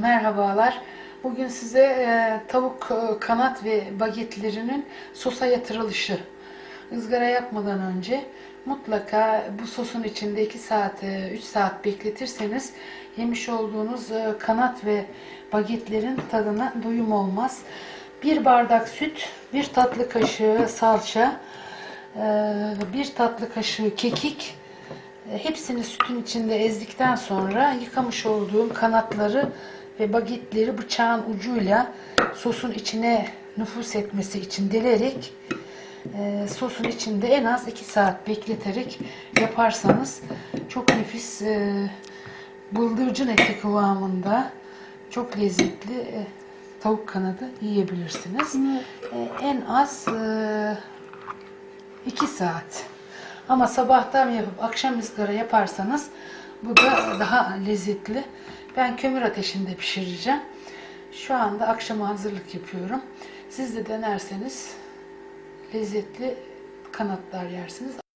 Merhabalar. Bugün size e, tavuk e, kanat ve bagetlerinin sosa yatırılışı. Izgara yapmadan önce mutlaka bu sosun içinde 2 saat, 3 saat bekletirseniz yemiş olduğunuz e, kanat ve bagetlerin tadına doyum olmaz. Bir bardak süt, bir tatlı kaşığı salça, e, tatlı kaşığı kekik, e, Hepsini sütün içinde ezdikten sonra yıkamış olduğum kanatları ve bagetleri bıçağın ucuyla sosun içine nüfus etmesi için delerek e, sosun içinde en az 2 saat bekleterek yaparsanız çok nefis e, bıldırcın eti kıvamında çok lezzetli e, tavuk kanadı yiyebilirsiniz. E, en az e, 2 saat. Ama sabahtan yapıp akşam ızgara yaparsanız bu da daha lezzetli. Ben kömür ateşinde pişireceğim. Şu anda akşama hazırlık yapıyorum. Siz de denerseniz lezzetli kanatlar yersiniz.